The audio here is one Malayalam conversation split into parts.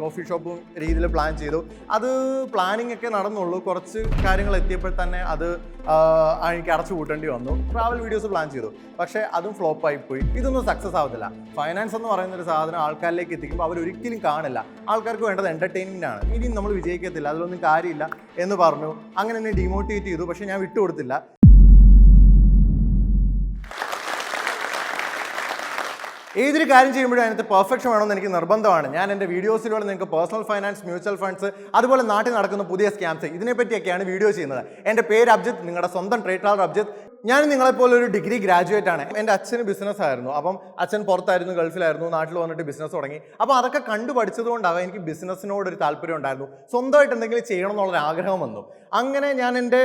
കോഫി ഷോപ്പും രീതിയിൽ പ്ലാൻ ചെയ്തു. അത് പ്ലാനിങ് ഒക്കെ നടന്നുള്ളൂ. കുറച്ച് കാര്യങ്ങൾ എത്തിയപ്പോൾ തന്നെ അത് എനിക്ക് അടച്ചു കൂട്ടേണ്ടി വന്നു. ട്രാവൽ വീഡിയോസ് പ്ലാൻ ചെയ്തു. പക്ഷേ അതും ഫ്ലോപ്പ് ആയി പോയി. ഇതൊന്നും സക്സസ് ആവത്തില്ല. ഫൈനാൻസ് എന്ന് പറയുന്ന ഒരു സാധനം ആൾക്കാരിലേക്ക് എത്തിക്കുമ്പോൾ അവർ ഒരിക്കലും കാണില്ല. ആൾക്കാർക്ക് വേണ്ടത് എന്റർടൈൻമെന്റ് ആണ്. ഇനി നമ്മൾ വിജയിക്കത്തില്ല. അതിലൊന്നും കാര്യമില്ല എന്ന് പറഞ്ഞു. അങ്ങനെ എന്നെ ഡിമോട്ടിവേറ്റ് ചെയ്തു. പക്ഷേ ഞാൻ വിട്ടുകൊടുത്തില്ല. ഏതൊരു കാര്യം ചെയ്യുമ്പോഴും അതിനകത്ത് പെർഫെക്ഷൻ വേണമെന്ന് എനിക്ക് നിർബന്ധമാണ്. ഞാൻ എന്റെ വീഡിയോസിലൂടെ നിങ്ങൾക്ക് പേഴ്സണൽ ഫൈനാൻസ് മ്യൂച്വൽ ഫണ്ട്സ് അതുപോലെ നാട്ടിൽ നടക്കുന്ന പുതിയ സ്കാംസ് ഇതിനെപ്പറ്റിയൊക്കെയാണ് വീഡിയോ ചെയ്യുന്നത്. എന്റെ പേര് അബ്ജിത്ത് നിങ്ങളുടെ സ്വന്തം ട്രേഡ് അബ്ജിത്ത്. ഞാൻ നിങ്ങളെപ്പോലെ ഒരു ഡിഗ്രി ഗ്രാജുവേറ്റ് ആണ്. എന്റെ അച്ഛന് ബിസിനസ് ആയിരുന്നു. അപ്പം അച്ഛൻ പുറത്തായിരുന്നു ഗൾഫിലായിരുന്നു നാട്ടിൽ വന്നിട്ട് ബിസിനസ് തുടങ്ങി. അപ്പോൾ അതൊക്കെ കണ്ടു പഠിച്ചതുകൊണ്ടാകാം എനിക്ക് ബിസിനസ്സിനോട് ഒരു താല്പര്യം ഉണ്ടായിരുന്നു. സ്വന്തമായിട്ട് എന്തെങ്കിലും ചെയ്യണം എന്നുള്ളൊരു ആഗ്രഹം വന്നു. അങ്ങനെ ഞാൻ എന്റെ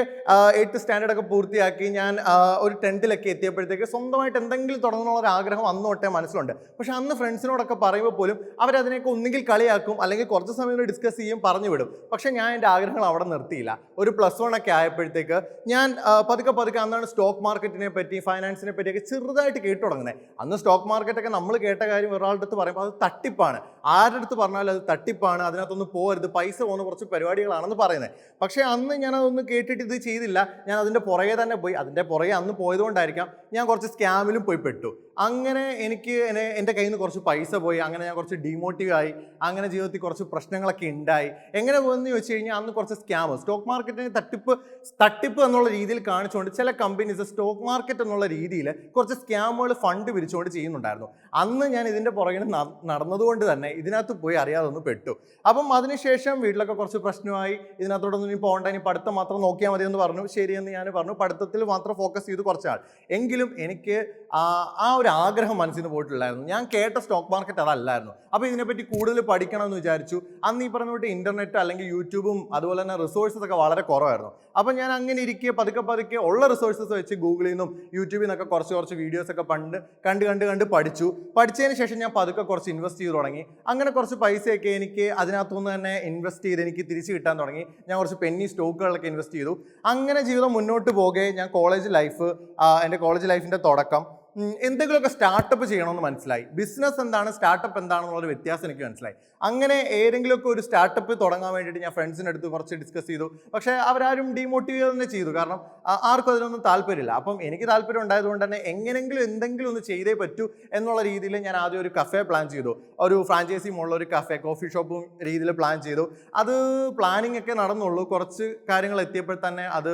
എയ്ത്ത് സ്റ്റാൻഡേർഡ് ഒക്കെ പൂർത്തിയാക്കി ഞാൻ ഒരു ടെൻത്തിലൊക്കെ എത്തിയപ്പോഴത്തേക്ക് സ്വന്തമായിട്ട് എന്തെങ്കിലും തുടങ്ങണമെന്നുള്ള ഒരു ആഗ്രഹം അന്ന് തൊട്ടേ മനസ്സിലുണ്ട്. പക്ഷേ അന്ന് ഫ്രണ്ട്സിനോടൊക്കെ പറയുമ്പോൾ പോലും അവരതിനെയൊക്കെ ഒന്നുകിൽ കളിയാക്കും അല്ലെങ്കിൽ കുറച്ച് സമയം ഡിസ്കസ് ചെയ്യും പറഞ്ഞു വിടും. പക്ഷേ ഞാൻ എന്റെ ആഗ്രഹങ്ങൾ അവിടെ നിർത്തിയില്ല. ഒരു പ്ലസ് വൺ ഒക്കെ ആയപ്പോഴത്തേക്ക് ഞാൻ പതുക്കെ പതുക്കെ അന്നാണ് സ്റ്റോക്ക് മാർക്കറ്റിനെ പറ്റി ഫൈനാൻസിനെ പറ്റിയൊക്കെ ചെറുതായിട്ട് കേട്ടു തുടങ്ങുന്നത് അന്ന് സ്റ്റോക്ക് മാർക്കറ്റൊക്കെ നമ്മൾ കേട്ട കാര്യം ഒരാളുടെ അടുത്ത് പറയുമ്പോൾ അത് തട്ടിപ്പാണ്. ആരുടെ അടുത്ത് പറഞ്ഞാലും അത് തട്ടിപ്പാണ് അതിനകത്തൊന്നും പോകരുത് പൈസ പോകുന്ന കുറച്ച് പരിപാടികളാണെന്ന് പറയുന്നത് പക്ഷേ അന്ന് ഞാൻ അതൊന്നും കേട്ടിട്ട് ഇത് ചെയ്തില്ല. ഞാൻ അതിന്റെ പുറകെ തന്നെ പോയി. അതിന്റെ പുറകെ അന്ന് പോയതുകൊണ്ടായിരിക്കാം ഞാൻ കുറച്ച് സ്കാമിലും പോയി പെട്ടു. അങ്ങനെ എനിക്ക് എന്റെ കയ്യിൽ നിന്ന് കുറച്ച് പൈസ പോയി. അങ്ങനെ ഞാൻ കുറച്ച് ഡീമോട്ടീവ് ആയി. അങ്ങനെ ജീവിതത്തിൽ കുറച്ച് പ്രശ്നങ്ങളൊക്കെ ഉണ്ടായി. എങ്ങനെ പോകുമെന്ന് ചോദിച്ചു കഴിഞ്ഞാൽ അന്ന് കുറച്ച് സ്കാമ് സ്റ്റോക്ക് മാർക്കറ്റിന് തട്ടിപ്പ് തട്ടിപ്പ് എന്നുള്ള രീതിയിൽ കാണിച്ചുകൊണ്ട് ചില കമ്പനീസ് സ്റ്റോക്ക് മാർക്കറ്റ് എന്നുള്ള രീതിയിൽ കുറച്ച് സ്കാമുകൾ ഫണ്ട് പിരിച്ചുകൊണ്ട് ചെയ്യുന്നുണ്ടായിരുന്നു. അന്ന് ഞാൻ ഇതിന്റെ പുറകിൽ നടന്നതുകൊണ്ട് തന്നെ ഇതിനകത്ത് പോയി അറിയാതെ ഒന്ന് പെട്ടു. അപ്പം അതിനുശേഷം വീട്ടിലൊക്കെ കുറച്ച് പ്രശ്നമായി. ഇതിനകത്തോടൊന്നും ഇനി പോകണ്ട ഇനി പഠിത്തം മാത്രം നോക്കിയാൽ മതി എന്ന് പറഞ്ഞു. ശരിയെന്ന് ഞാൻ പറഞ്ഞു. പഠിത്തത്തിൽ മാത്രം ഫോക്കസ് ചെയ്ത് കുറച്ചാൾ എങ്കിലും എനിക്ക് ആ ഒരു ആഗ്രഹം മനസ്സിൽ നിന്ന് പോയിട്ടില്ലായിരുന്നു. ഞാൻ കേട്ട സ്റ്റോക്ക് മാർക്കറ്റ് അതല്ലായിരുന്നു. അപ്പോൾ ഇതിനെപ്പറ്റി കൂടുതൽ പഠിക്കണം എന്ന് വിചാരിച്ചു. അന്ന് ഈ പറഞ്ഞ പോയിട്ട് ഇന്റർനെറ്റ് അല്ലെങ്കിൽ യൂട്യൂബും അതുപോലെ തന്നെ റിസോഴ്സസ് ഒക്കെ വളരെ കുറവായിരുന്നു. അപ്പോൾ ഞാൻ അങ്ങനെ ഇരിക്കെ പതുക്കെ പതുക്കെ ഉള്ള റിസോഴ്സസ് വെച്ച് ഗൂഗിളിൽ നിന്നും യൂട്യൂബിൽ നിന്നൊക്കെ കുറച്ച് കുറച്ച് വീഡിയോസ് ഒക്കെ പണ്ട് കണ്ട് കണ്ട് കണ്ട് പഠിച്ചു. പഠിച്ചതിന് ശേഷം ഞാൻ പതുക്കെ കുറച്ച് ഇൻവെസ്റ്റ് ചെയ്ത് തുടങ്ങി. അങ്ങനെ കുറച്ച് പൈസയൊക്കെ എനിക്ക് അതിനകത്തുനിന്ന് തന്നെ ഇൻവെസ്റ്റ് ചെയ്ത് എനിക്ക് തിരിച്ച് കിട്ടാൻ തുടങ്ങി. ഞാൻ കുറച്ച് പെന്നി സ്റ്റോക്കുകളിലൊക്കെ ഇൻവെസ്റ്റ് ചെയ്തു. അങ്ങനെ ജീവിതം മുന്നോട്ട് പോകെ ഞാൻ കോളേജ് ലൈഫ് എന്റെ കോളേജ് ലൈഫിന്റെ തുടക്കം. എന്തെങ്കിലുമൊക്കെ സ്റ്റാർട്ടപ്പ് ചെയ്യണമെന്ന് മനസ്സിലായി. ബിസിനസ് എന്താണ് സ്റ്റാർട്ടപ്പ് എന്താണെന്നുള്ളൊരു വ്യത്യാസം എനിക്ക് മനസ്സിലായി. അങ്ങനെ ഏതെങ്കിലുമൊക്കെ ഒരു സ്റ്റാർട്ടപ്പ് തുടങ്ങാൻ വേണ്ടിയിട്ട് ഞാൻ ഫ്രണ്ട്സിന്റെ അടുത്ത് കുറച്ച് ഡിസ്കസ് ചെയ്തു. പക്ഷേ അവരാരും ഡീമോട്ടിവേറ്റ് തന്നെ ചെയ്തു. കാരണം ആർക്കും അതിനൊന്നും താല്പര്യമില്ല. അപ്പം എനിക്ക് താല്പര്യം ഉണ്ടായതുകൊണ്ട് തന്നെ എങ്ങനെങ്കിലും എന്തെങ്കിലും ഒന്ന് ചെയ്തേ പറ്റൂ എന്നുള്ള രീതിയിൽ ഞാൻ ആദ്യം ഒരു കഫേ പ്ലാൻ ചെയ്തു. ഒരു ഫ്രാഞ്ചൈസി മുള്ള ഒരു കഫേ കോഫി ഷോപ്പും രീതിയിൽ പ്ലാൻ ചെയ്തു. അത് പ്ലാനിങ് ഒക്കെ നടന്നുള്ളൂ. കുറച്ച് കാര്യങ്ങൾ എത്തിയപ്പോൾ തന്നെ അത്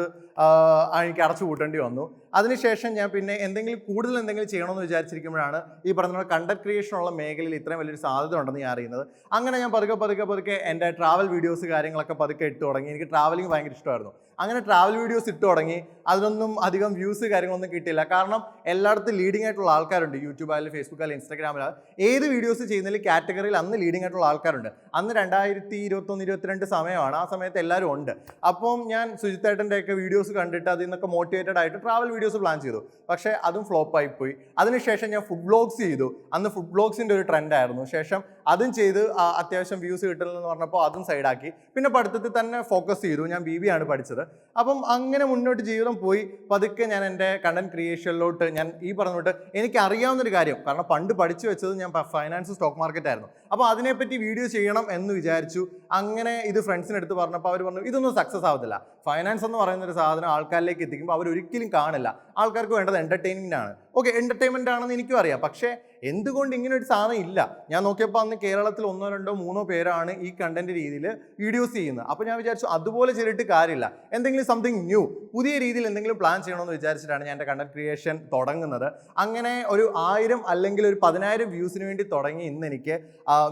എനിക്ക് അടച്ചു കൂട്ടേണ്ടി വന്നു. അതിനുശേഷം ഞാൻ പിന്നെ എന്തെങ്കിലും കൂടുതൽ എന്തെങ്കിലും ചെയ്യണമെന്ന് വിചാരിച്ചിരിക്കുമ്പോഴാണ് ഈ പറഞ്ഞ കണ്ടന്റ് ക്രിയേഷൻ ഉള്ള മേഖലയിൽ ഇത്രയും വലിയൊരു സാധ്യത ഉണ്ടെന്ന് ഞാൻ അറിയുന്നത്. അങ്ങനെ ഞാൻ പതുക്കെ പതുക്കെ പതുക്കെ എന്റെ ട്രാവൽ വീഡിയോസ് കാര്യങ്ങളൊക്കെ പതുക്കെ ഇട്ട് തുടങ്ങി. എനിക്ക് ട്രാവലിംഗ് ഭയങ്കര ഇഷ്ടമായിരുന്നു. അങ്ങനെ ട്രാവൽ വീഡിയോസ് ഇട്ട് തുടങ്ങി. അതിനൊന്നും അധികം വ്യൂസ് കാര്യങ്ങളൊന്നും കിട്ടിയില്ല. കാരണം എല്ലായിടത്തും ലീഡിംഗ് ആയിട്ടുള്ള ആൾക്കാരുണ്ട്. യൂട്യൂബ് ആയാലും ഫേസ്ബുക്ക് ആയാലും ഇൻസ്റ്റാഗ്രാമിൽ ഏത് വീഡിയോസ് ചെയ്യുന്നതിൽ കാറ്റഗറിയിൽ അന്ന് ലീഡിംഗ് ആയിട്ടുള്ള ആൾക്കാരുണ്ട്. അന്ന് രണ്ടായിരത്തി ഇരുപത്തൊന്ന് ഇരുപത്തിരണ്ട് സമയമാണ്. ആ സമയത്ത് എല്ലാവരും ഉണ്ട്. അപ്പം ഞാൻ സുജിത്തേട്ടന്റെ ഒക്കെ വീഡിയോസ് കണ്ടിട്ട് അതിൽ നിന്നൊക്കെ മോട്ടിവേറ്റഡ് ആയിട്ട് ട്രാവൽ വീഡിയോസ് പ്ലാൻ ചെയ്തു. പക്ഷേ അതും ഫ്ലോപ്പ് ആയി പോയി. അതിനുശേഷം ഞാൻ ഫുഡ് ബ്ലോഗ്സ് ചെയ്തു. അന്ന് ഫുഡ് ബ്ലോഗ്സിന്റെ ഒരു ട്രെൻഡ് ആയിരുന്നു. ശേഷം അതും ചെയ്ത് അത്യാവശ്യം വ്യൂസ് കിട്ടുന്നില്ലെന്ന് പറഞ്ഞപ്പോൾ അതും സൈഡാക്കി പിന്നെ പഠിത്തത്തിൽ തന്നെ ഫോക്കസ് ചെയ്തു. ഞാൻ ബി ബി ആണ് പഠിച്ചത്. അപ്പം അങ്ങനെ മുന്നോട്ട് ജീവിതം പോയി പതുക്കെ ഞാൻ എന്റെ കണ്ടന്റ് ക്രിയേഷനിലോട്ട് ഞാൻ ഈ പറഞ്ഞോട്ട് എനിക്ക് അറിയാവുന്നൊരു കാര്യം. കാരണം പണ്ട് പഠിച്ചു വെച്ചത് ഞാൻ ഫൈനാൻസ് സ്റ്റോക്ക് മാർക്കറ്റ് ആയിരുന്നു. അപ്പോൾ അതിനെപ്പറ്റി വീഡിയോ ചെയ്യണം എന്ന് വിചാരിച്ചു. അങ്ങനെ ഇത് ഫ്രണ്ട്സിനടുത്ത് പറഞ്ഞപ്പോൾ അവർ പറഞ്ഞു ഇതൊന്നും സക്സസ് ആവത്തില്ല. ഫൈനാൻസ് എന്ന് പറയുന്ന ഒരു സാധനം ആൾക്കാരിലേക്ക് എത്തിക്കുമ്പോൾ അവർ ഒരിക്കലും കാണില്ല. ആൾക്കാർക്ക് വേണ്ടത് എന്റർടൈൻമെന്റ് ആണ്. ഓക്കെ എന്റർടൈൻമെന്റ് ആണെന്ന് എനിക്കും അറിയാം. പക്ഷേ എന്തുകൊണ്ട് ഇങ്ങനെ ഒരു സാധനം ഇല്ല? ഞാൻ നോക്കിയപ്പോൾ അന്ന് കേരളത്തിൽ ഒന്നോ രണ്ടോ മൂന്നോ പേരാണ് ഈ കണ്ടന്റ് രീതിയിൽ വീഡിയോസ് ചെയ്യുന്നത്. അപ്പോൾ ഞാൻ വിചാരിച്ചു അതുപോലെ ചെയ്തിട്ട് കാര്യമില്ല. എന്തെങ്കിലും സംതിങ് ന്യൂ പുതിയ രീതിയിൽ എന്തെങ്കിലും പ്ലാൻ ചെയ്യണമെന്ന് വിചാരിച്ചിട്ടാണ് ഞാൻ എന്റെ കണ്ടന്റ് ക്രിയേഷൻ തുടങ്ങുന്നത്. അങ്ങനെ ഒരു ആയിരം അല്ലെങ്കിൽ ഒരു പതിനായിരം വ്യൂസിന് വേണ്ടി തുടങ്ങി ഇന്ന് എനിക്ക്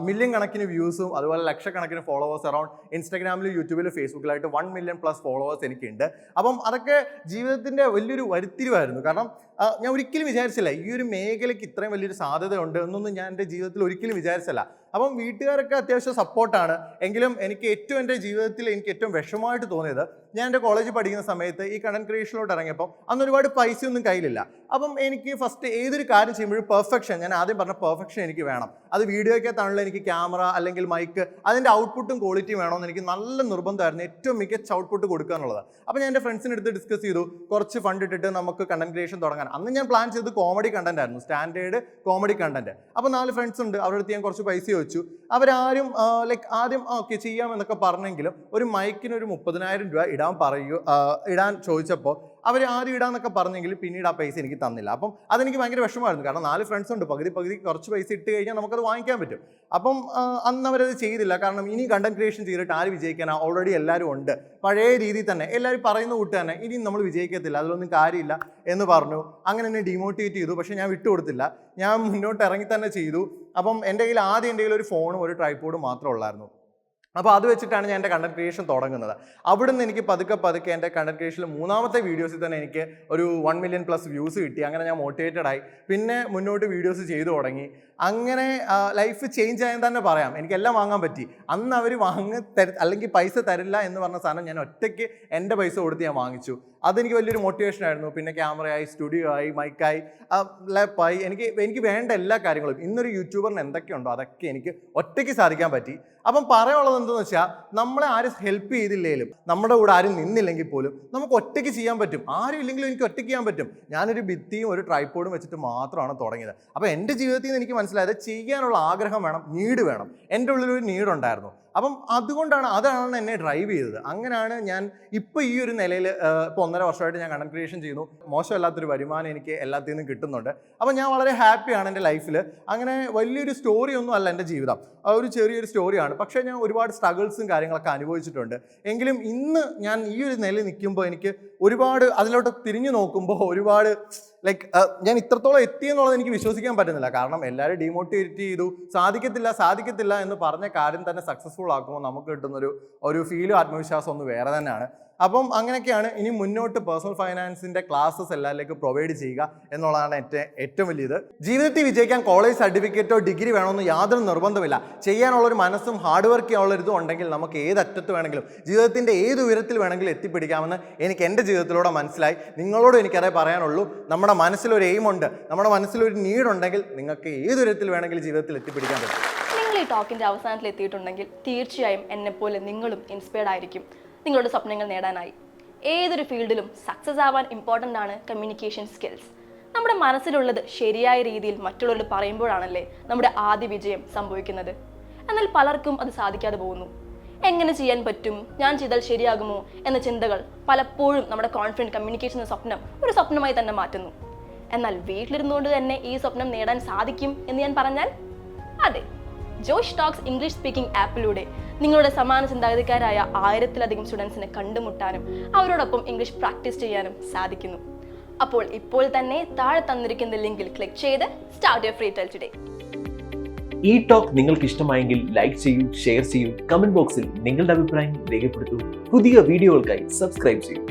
മില്യൺ കണക്കിന് വ്യൂസും അതുപോലെ ലക്ഷക്കണക്കിന് ഫോളോവേഴ്സ് അറൗണ്ട് ഇൻസ്റ്റാഗ്രാമിലും യൂട്യൂബിലും ഫേസ്ബുക്കിലായിട്ട് വൺ മില്യൺ പ്ലസ് ഫോളോവേഴ്സ് എനിക്കുണ്ട്. അപ്പം അതൊക്കെ ജീവിതത്തിന്റെ വലിയൊരു വരുത്തിരിവായിരുന്നു. കാരണം ഞാൻ ഒരിക്കലും വിചാരിച്ചില്ല ഈ ഒരു മേഖലയ്ക്ക് ഇത്രയും വലിയൊരു സാധ്യത ഉണ്ട് എന്നൊന്നും ഞാൻ എന്റെ ജീവിതത്തിൽ ഒരിക്കലും വിചാരിച്ചില്ല അപ്പം വീട്ടുകാരൊക്കെ അത്യാവശ്യം സപ്പോർട്ടാണ് എങ്കിലും എനിക്ക് ഏറ്റവും എന്റെ ജീവിതത്തിൽ എനിക്ക് ഏറ്റവും വിഷമമായിട്ട് തോന്നിയത് ഞാൻ എന്റെ കോളേജിൽ പഠിക്കുന്ന സമയത്ത് ഈ കണ്ടന്റ് ക്രിയേഷനിലോട്ട് ഇറങ്ങിയപ്പോൾ അന്ന് ഒരുപാട് പൈസയൊന്നും കയ്യിലില്ല. അപ്പം എനിക്ക് ഫസ്റ്റ് ഏതൊരു കാര്യം ചെയ്യുമ്പോഴും പെർഫെക്ഷൻ ഞാൻ ആദ്യം പറഞ്ഞ പെർഫെക്ഷൻ എനിക്ക് വേണം. അത് വീഡിയോയ്ക്കകത്താണല്ലോ എനിക്ക് ക്യാമറ അല്ലെങ്കിൽ മൈക്ക് അതിന്റെ ഔട്ട്പുട്ടും ക്വാളിറ്റിയും വേണമെന്ന് എനിക്ക് നല്ല നിർബന്ധമായിരുന്നു ഏറ്റവും മികച്ച ഔട്ട്പുട്ട് കൊടുക്കുക എന്നുള്ളത്. അപ്പോൾ ഞാൻ എന്റെ ഫ്രണ്ട്സിന്റെ അടുത്ത് ഡിസ്കസ് ചെയ്തു. കുറച്ച് ഫണ്ട് ഇട്ടിട്ട് നമുക്ക് കണ്ടന്റ് ക്രിയേഷൻ തുടങ്ങാൻ. അന്ന് ഞാൻ പ്ലാൻ ചെയ്ത് കോമഡി കണ്ടന്റ് ആയിരുന്നു. സ്റ്റാൻഡേർഡ് കോമഡി കണ്ടന്റ് അപ്പോൾ നാല് ഫ്രണ്ട്സ് ഉണ്ട്. അവരുടെ അടുത്ത് ഞാൻ കുറച്ച് പൈസ വെച്ചു. അവരാരും ലൈക്ക് ആദ്യം ഓക്കെ ചെയ്യാമെന്നൊക്കെ പറഞ്ഞെങ്കിലും ഒരു മൈക്കിന് ഒരു മുപ്പതിനായിരം രൂപ ഇടാൻ പറയൂ ഇടാൻ ചോദിച്ചപ്പോൾ അവർ ആദ്യം ഇടാന്നൊക്കെ പറഞ്ഞെങ്കിൽ പിന്നീട് ആ പൈസ എനിക്ക് തന്നില്ല. അപ്പം അതെനിക്ക് ഭയങ്കര വിഷമമായിരുന്നു. കാരണം നാല് ഫ്രണ്ട്സ് ഉണ്ട്. പകുതി പകുതി കുറച്ച് പൈസ ഇട്ട് കഴിഞ്ഞാൽ നമുക്കത് വാങ്ങിക്കാൻ പറ്റും. അപ്പം അന്ന് അവരത് ചെയ്തില്ല. കാരണം ഇനി കണ്ടന്റ് ക്രിയേഷൻ ചെയ്തിട്ട് ആര് വിജയിക്കാനാ ഓൾറെഡി എല്ലാവരും ഉണ്ട്. പഴയ രീതിയിൽ തന്നെ. എല്ലാവരും പറയുന്ന കൂട്ട് തന്നെ. ഇനി നമ്മൾ വിജയിക്കത്തില്ല. അതിലൊന്നും കാര്യമില്ല എന്ന് പറഞ്ഞു. അങ്ങനെ എന്നെ ഡിമോട്ടിവേറ്റ് ചെയ്തു. പക്ഷേ ഞാൻ വിട്ടുകൊടുത്തില്ല. ഞാൻ മുന്നോട്ട് ഇറങ്ങി തന്നെ ചെയ്തു. അപ്പം എന്റെ കയ്യിൽ ആദ്യം എന്റെ കയ്യിൽ ഒരു ഫോണും ഒരു ട്രൈപോഡും മാത്രമേ ഉള്ളായിരുന്നു. അപ്പോൾ അത് വെച്ചിട്ടാണ് ഞാൻ എന്റെ കണ്ടന്റ് ക്രിയേഷൻ തുടങ്ങുന്നത്. അവിടുന്ന് എനിക്ക് പതുക്കെ പതുക്കെ എന്റെ കണ്ടന്റ് ക്രിയേഷനിൽ മൂന്നാമത്തെ വീഡിയോസിൽ തന്നെ എനിക്ക് ഒരു വൺ മില്യൺ പ്ലസ് വ്യൂസ് കിട്ടി. അങ്ങനെ ഞാൻ മോട്ടിവേറ്റഡ് ആയി. പിന്നെ മുന്നോട്ട് വീഡിയോസ് ചെയ്തു തുടങ്ങി. അങ്ങനെ ലൈഫ് ചേഞ്ച് ആയെന്ന് തന്നെ പറയാം. എനിക്കെല്ലാം വാങ്ങാൻ പറ്റി. അന്ന് അവർ വാങ്ങി തര അല്ലെങ്കിൽ പൈസ തരില്ല എന്ന് പറഞ്ഞ സാധനം ഞാൻ ഒറ്റയ്ക്ക് എന്റെ പൈസ കൊടുത്ത് ഞാൻ വാങ്ങിച്ചു. അതെനിക്ക് വലിയൊരു മോട്ടിവേഷൻ ആയിരുന്നു. പിന്നെ ക്യാമറയായി സ്റ്റുഡിയോ ആയി മൈക്കായി ലാപ്പായി എനിക്ക് എനിക്ക് വേണ്ട എല്ലാ കാര്യങ്ങളും. ഇന്നൊരു യൂട്യൂബറിന് എന്തൊക്കെയുണ്ടോ അതൊക്കെ എനിക്ക് ഒറ്റയ്ക്ക് സാധിക്കാൻ പറ്റി. അപ്പം പറയാനുള്ളത് എന്തെന്ന് വെച്ചാൽ നമ്മളെ ആരും ഹെൽപ്പ് ചെയ്തില്ലെങ്കിലും നമ്മുടെ കൂടെ ആരും നിന്നില്ലെങ്കിൽ പോലും നമുക്ക് ഒറ്റയ്ക്ക് ചെയ്യാൻ പറ്റും. ആരും ഇല്ലെങ്കിലും എനിക്ക് ഒറ്റയ്ക്ക് ചെയ്യാൻ പറ്റും. ഞാനൊരു ഭിത്തിയും ഒരു ട്രൈപ്പോഡും വെച്ചിട്ട് മാത്രമാണ് തുടങ്ങിയത്. അപ്പോൾ എന്റെ ജീവിതത്തിൽ നിന്ന് എനിക്ക് മനസ്സിലായത് ചെയ്യാനുള്ള ആഗ്രഹം വേണം നീഡ് വേണം. എന്റെ ഉള്ളിലൊരു നീഡ് ഉണ്ടായിരുന്നു. അപ്പം അതുകൊണ്ടാണ് അതാണ് എന്നെ ഡ്രൈവ് ചെയ്തത്. അങ്ങനെയാണ് ഞാൻ ഇപ്പോൾ ഈ ഒരു നിലയിൽ ഇപ്പോൾ ഒന്നര വർഷമായിട്ട് ഞാൻ കണ്ടന്റ് ക്രിയേഷൻ ചെയ്യുന്നു. മോശമല്ലാത്തൊരു വരുമാനം എനിക്ക് എല്ലാത്തിൽ നിന്നും കിട്ടുന്നുണ്ട്. അപ്പം ഞാൻ വളരെ ഹാപ്പിയാണ് എന്റെ ലൈഫിൽ അങ്ങനെ വലിയൊരു സ്റ്റോറി ഒന്നും അല്ല എന്റെ ജീവിതം. ഒരു ചെറിയൊരു സ്റ്റോറിയാണ് പക്ഷേ ഞാൻ ഒരുപാട് സ്ട്രഗിൾസും കാര്യങ്ങളൊക്കെ അനുഭവിച്ചിട്ടുണ്ട്. എങ്കിലും ഇന്ന് ഞാൻ ഈ ഒരു നിലയിൽ നിൽക്കുമ്പോൾ എനിക്ക് ഒരുപാട് അതിലോട്ട് തിരിഞ്ഞു നോക്കുമ്പോൾ ഒരുപാട് ലൈക്ക് ഞാൻ ഇത്രത്തോളം എത്തി എന്നുള്ളത് എനിക്ക് വിശ്വസിക്കാൻ പറ്റുന്നില്ല. കാരണം എല്ലാവരും ഡിമോട്ടിവേറ്റ് ചെയ്തു. സാധിക്കത്തില്ല സാധിക്കത്തില്ല എന്ന് പറഞ്ഞ കാര്യം തന്നെ സക്സസ്ഫുൾ ആക്കുമ്പോൾ നമുക്ക് കിട്ടുന്നൊരു ഒരു ഫീലും ആത്മവിശ്വാസം ഒന്ന് വേറെ തന്നെയാണ്. അപ്പം അങ്ങനെയൊക്കെയാണ് ഇനി മുന്നോട്ട് പേഴ്സണൽ ഫൈനാൻസിന്റെ ക്ലാസ്സസ് എല്ലാവരിലേക്കും പ്രൊവൈഡ് ചെയ്യുക എന്നുള്ളതാണ് എന്റെ ഏറ്റവും വലിയത്. ജീവിതത്തിൽ വിജയിക്കാൻ കോളേജ് സർട്ടിഫിക്കറ്റോ ഡിഗ്രി വേണമെന്ന് യാതൊരു നിർബന്ധമില്ല ചെയ്യാനുള്ള ഒരു മനസ്സും ഹാർഡ് വർക്ക് ചെയ്യാനുള്ള ഇതും ഉണ്ടെങ്കിൽ നമുക്ക് ഏത് അറ്റത്ത് വേണമെങ്കിലും ജീവിതത്തിന്റെ ഏത് ഉയരത്തിൽ വേണമെങ്കിലും എത്തിപ്പിടിക്കാമെന്ന് എനിക്ക് എന്റെ ജീവിതത്തിലൂടെ മനസ്സിലായി. നിങ്ങളോട് എനിക്കതേ പറയാനുള്ളൂ നമ്മുടെ മനസ്സിലൊരു എയിം ഉണ്ട്. നമ്മുടെ മനസ്സിലൊരു നീഡുണ്ടെങ്കിൽ നിങ്ങൾക്ക് ഏത് ഉയരത്തിൽ വേണമെങ്കിലും ജീവിതത്തിൽ എത്തിപ്പിടിക്കാൻ പറ്റും. നിങ്ങൾ ഈ ടോക്കിന്റെ അവസാനത്തിൽ എത്തിയിട്ടുണ്ടെങ്കിൽ തീർച്ചയായും എന്നെപ്പോലെ നിങ്ങളും ഇൻസ്പയർഡ് ആയിരിക്കും. നിങ്ങളുടെ സ്വപ്നങ്ങൾ നേടാനായി. ഏതൊരു ഫീൽഡിലും സക്സസ് ആവാൻ ഇമ്പോർട്ടന്റ് ആണ് കമ്മ്യൂണിക്കേഷൻ സ്കിൽസ് നമ്മുടെ മനസ്സിലുള്ളത് ശരിയായ രീതിയിൽ മറ്റുള്ളവരോട് പറയുമ്പോഴാണല്ലേ നമ്മുടെ ആദ്യ വിജയം സംഭവിക്കുന്നത്. എന്നാൽ പലർക്കും അത് സാധിക്കാതെ പോകുന്നു. എങ്ങനെ ചെയ്യാൻ പറ്റും? ഞാൻ ചെയ്താൽ ശരിയാകുമോ? എന്ന ചിന്തകൾ പലപ്പോഴും നമ്മുടെ കോൺഫിഡന്റ് കമ്മ്യൂണിക്കേഷൻ എന്ന സ്വപ്നം ഒരു സ്വപ്നമായി തന്നെ മാറ്റുന്നു. എന്നാൽ വീട്ടിലിരുന്നുകൊണ്ട് തന്നെ ഈ സ്വപ്നം നേടാൻ സാധിക്കും എന്ന് ഞാൻ പറഞ്ഞാൽ അതെ. ജോഷ് ടോക്സ് ഇംഗ്ലീഷ് സ്പീക്കിംഗ് ആപ്പിലൂടെ നിങ്ങളുടെ സമാന ചിന്താഗതിക്കാരായ ആയിരത്തിലധികം സ്റ്റുഡൻസിനെ കണ്ടുമുട്ടാനും അവരോടൊപ്പം ഇംഗ്ലീഷ് പ്രാക്ടീസ് ചെയ്യാനും സാധിക്കുന്നു. അപ്പോൾ ഇപ്പോൾ തന്നെ താഴെ തന്നിരിക്കുന്ന ലിങ്കിൽ ക്ലിക്ക് ചെയ്ത് start your free tell today ഈ ടോക്ക് നിങ്ങൾക്ക് ഇഷ്ടമായെങ്കിൽ ലൈക്ക് ചെയ്യൂ ഷെയർ ചെയ്യൂ കമന്റ് ബോക്സിൽ നിങ്ങളുടെ അഭിപ്രായം രേഖപ്പെടുത്തൂ. പുതിയ വീഡിയോകൾക്കായി സബ്സ്ക്രൈബ് ചെയ്യൂ.